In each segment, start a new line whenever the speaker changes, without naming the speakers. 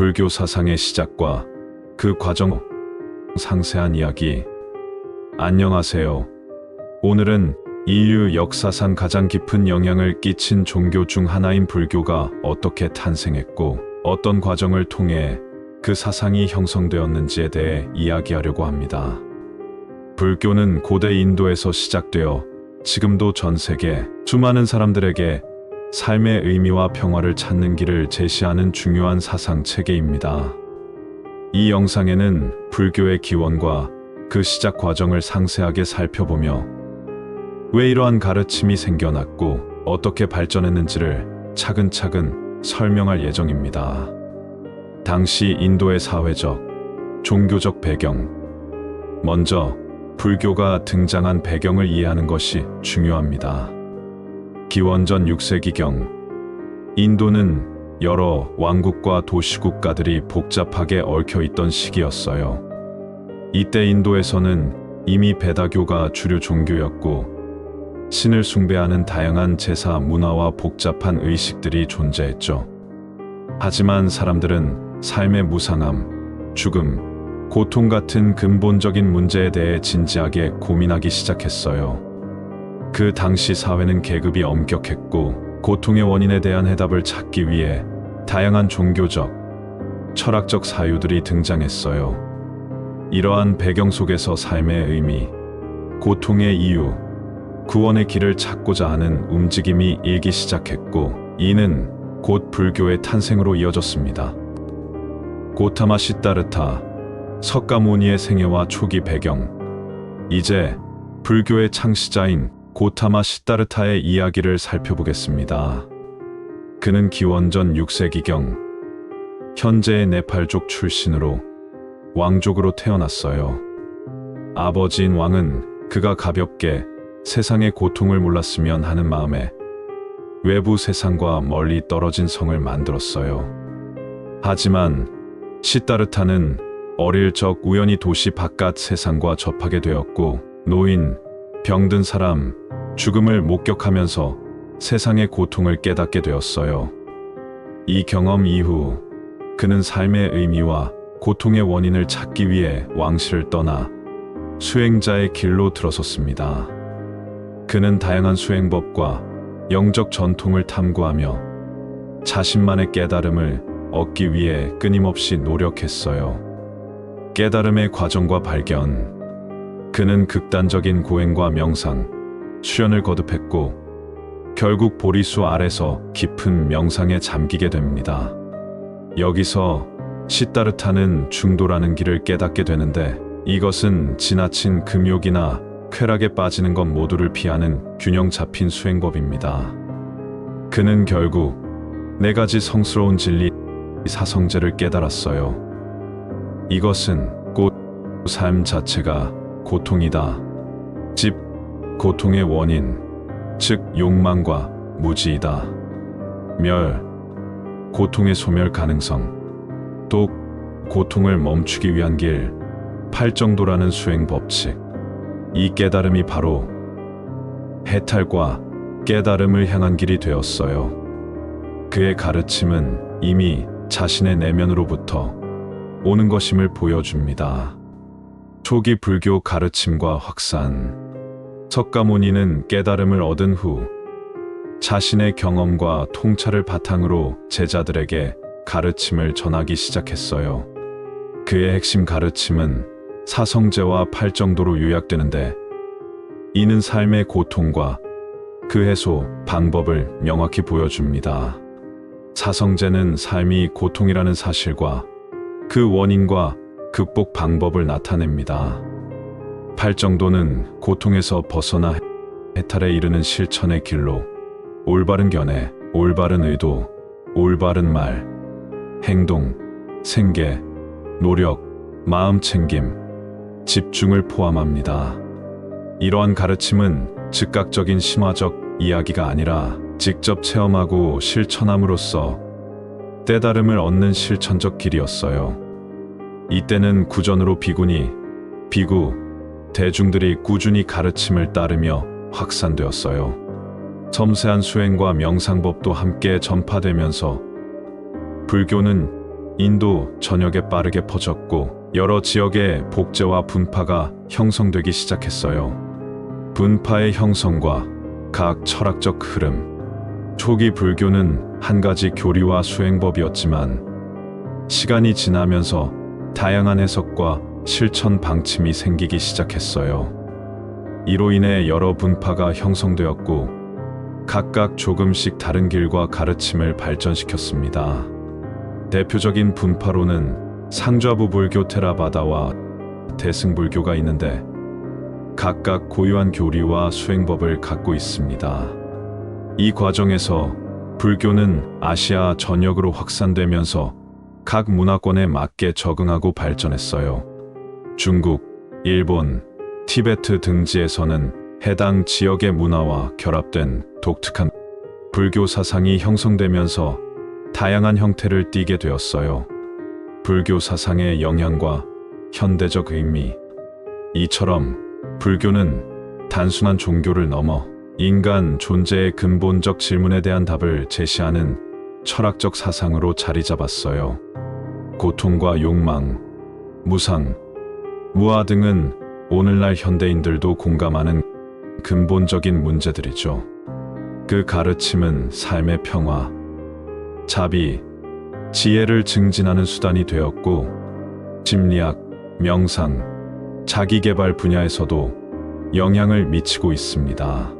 불교 사상의 시작과 그 과정 상세한 이야기. 안녕하세요. 오늘은 인류 역사상 가장 깊은 영향을 끼친 종교 중 하나인 불교가 어떻게 탄생했고 어떤 과정을 통해 그 사상이 형성되었는지에 대해 이야기하려고 합니다. 불교는 고대 인도에서 시작되어 지금도 전 세계 수많은 사람들에게 삶의 의미와 평화를 찾는 길을 제시하는 중요한 사상 체계입니다. 이 영상에는 불교의 기원과 그 시작 과정을 상세하게 살펴보며 왜 이러한 가르침이 생겨났고 어떻게 발전했는지를 차근차근 설명할 예정입니다. 당시 인도의 사회적, 종교적 배경. 먼저 불교가 등장한 배경을 이해하는 것이 중요합니다. 기원전 6세기경 인도는 여러 왕국과 도시국가들이 복잡하게 얽혀 있던 시기였어요. 이때 인도에서는 이미 베다교가 주류 종교였고 신을 숭배하는 다양한 제사 문화와 복잡한 의식들이 존재했죠. 하지만 사람들은 삶의 무상함, 죽음, 고통 같은 근본적인 문제에 대해 진지하게 고민하기 시작했어요. 그 당시 사회는 계급이 엄격했고 고통의 원인에 대한 해답을 찾기 위해 다양한 종교적, 철학적 사유들이 등장했어요. 이러한 배경 속에서 삶의 의미, 고통의 이유, 구원의 길을 찾고자 하는 움직임이 일기 시작했고 이는 곧 불교의 탄생으로 이어졌습니다. 고타마 시따르타, 석가모니의 생애와 초기 배경. 이제 불교의 창시자인 고타마 시따르타의 이야기를 살펴보겠습니다. 그는 기원전 6세기경 현재의 네팔족 출신으로 왕족으로 태어났어요. 아버지인 왕은 그가 가볍게 세상의 고통을 몰랐으면 하는 마음에 외부 세상과 멀리 떨어진 성을 만들었어요. 하지만 시따르타는 어릴 적 우연히 도시 바깥 세상과 접하게 되었고 노인, 병든 사람, 죽음을 목격하면서 세상의 고통을 깨닫게 되었어요. 이 경험 이후 그는 삶의 의미와 고통의 원인을 찾기 위해 왕실을 떠나 수행자의 길로 들어섰습니다. 그는 다양한 수행법과 영적 전통을 탐구하며 자신만의 깨달음을 얻기 위해 끊임없이 노력했어요. 깨달음의 과정과 발견. 그는 극단적인 고행과 명상, 수련을 거듭했고 결국 보리수 아래서 깊은 명상에 잠기게 됩니다. 여기서 시따르타는 중도라는 길을 깨닫게 되는데 이것은 지나친 금욕이나 쾌락에 빠지는 것 모두를 피하는 균형 잡힌 수행법입니다. 그는 결국 네 가지 성스러운 진리 사성제를 깨달았어요. 이것은 곧삶 자체가 고통이다. 집, 고통의 원인, 즉 욕망과 무지이다. 멸, 고통의 소멸 가능성. 또 고통을 멈추기 위한 길, 팔정도라는 수행 법칙. 이 깨달음이 바로 해탈과 깨달음을 향한 길이 되었어요. 그의 가르침은 이미 자신의 내면으로부터 오는 것임을 보여줍니다. 초기 불교 가르침과 확산. 석가모니는 깨달음을 얻은 후 자신의 경험과 통찰을 바탕으로 제자들에게 가르침을 전하기 시작했어요. 그의 핵심 가르침은 사성제와 팔정도로 요약되는데 이는 삶의 고통과 그 해소 방법을 명확히 보여줍니다. 사성제는 삶이 고통이라는 사실과 그 원인과 극복 방법을 나타냅니다. 팔정도는 고통에서 벗어나 해탈에 이르는 실천의 길로 올바른 견해, 올바른 의도, 올바른 말, 행동, 생계, 노력, 마음 챙김, 집중을 포함합니다. 이러한 가르침은 즉각적인 심화적 이야기가 아니라 직접 체험하고 실천함으로써 깨달음을 얻는 실천적 길이었어요. 이때는 구전으로 비구니, 비구, 대중들이 꾸준히 가르침을 따르며 확산되었어요. 섬세한 수행과 명상법도 함께 전파되면서 불교는 인도 전역에 빠르게 퍼졌고 여러 지역의 복제와 분파가 형성되기 시작했어요. 분파의 형성과 각 철학적 흐름. 초기 불교는 한 가지 교리와 수행법이었지만 시간이 지나면서 다양한 해석과 실천 방침이 생기기 시작했어요. 이로 인해 여러 분파가 형성되었고 각각 조금씩 다른 길과 가르침을 발전시켰습니다. 대표적인 분파로는 상좌부 불교 테라바다와 대승불교가 있는데 각각 고유한 교리와 수행법을 갖고 있습니다. 이 과정에서 불교는 아시아 전역으로 확산되면서 각 문화권에 맞게 적응하고 발전했어요. 중국, 일본, 티베트 등지에서는 해당 지역의 문화와 결합된 독특한 불교 사상이 형성되면서 다양한 형태를 띠게 되었어요. 불교 사상의 영향과 현대적 의미. 이처럼 불교는 단순한 종교를 넘어 인간 존재의 근본적 질문에 대한 답을 제시하는 철학적 사상으로 자리 잡았어요. 고통과 욕망, 무상, 무아 등은 오늘날 현대인들도 공감하는 근본적인 문제들이죠. 그 가르침은 삶의 평화, 자비, 지혜를 증진하는 수단이 되었고, 심리학, 명상, 자기개발 분야에서도 영향을 미치고 있습니다.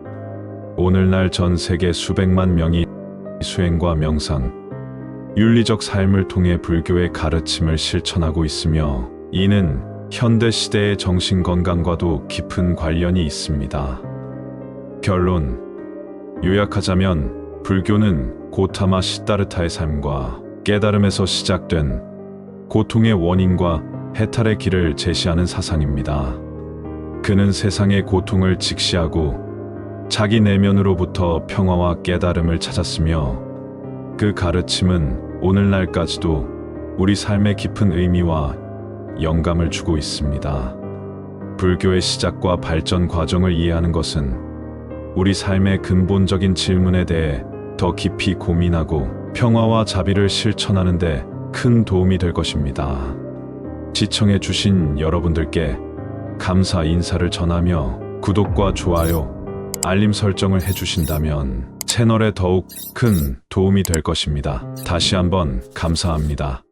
오늘날 전 세계 수백만 명이 수행과 명상, 윤리적 삶을 통해 불교의 가르침을 실천하고 있으며 이는 현대 시대의 정신 건강과도 깊은 관련이 있습니다. 결론 요약하자면 불교는 고타마 시다르타의 삶과 깨달음에서 시작된 고통의 원인과 해탈의 길을 제시하는 사상입니다. 그는 세상의 고통을 직시하고 자기 내면으로부터 평화와 깨달음을 찾았으며 그 가르침은 오늘날까지도 우리 삶의 깊은 의미와 영감을 주고 있습니다. 불교의 시작과 발전 과정을 이해하는 것은 우리 삶의 근본적인 질문에 대해 더 깊이 고민하고 평화와 자비를 실천하는 데 큰 도움이 될 것입니다. 시청해 주신 여러분들께 감사 인사를 전하며 구독과 좋아요, 알림 설정을 해주신다면 채널에 더욱 큰 도움이 될 것입니다. 다시 한번 감사합니다.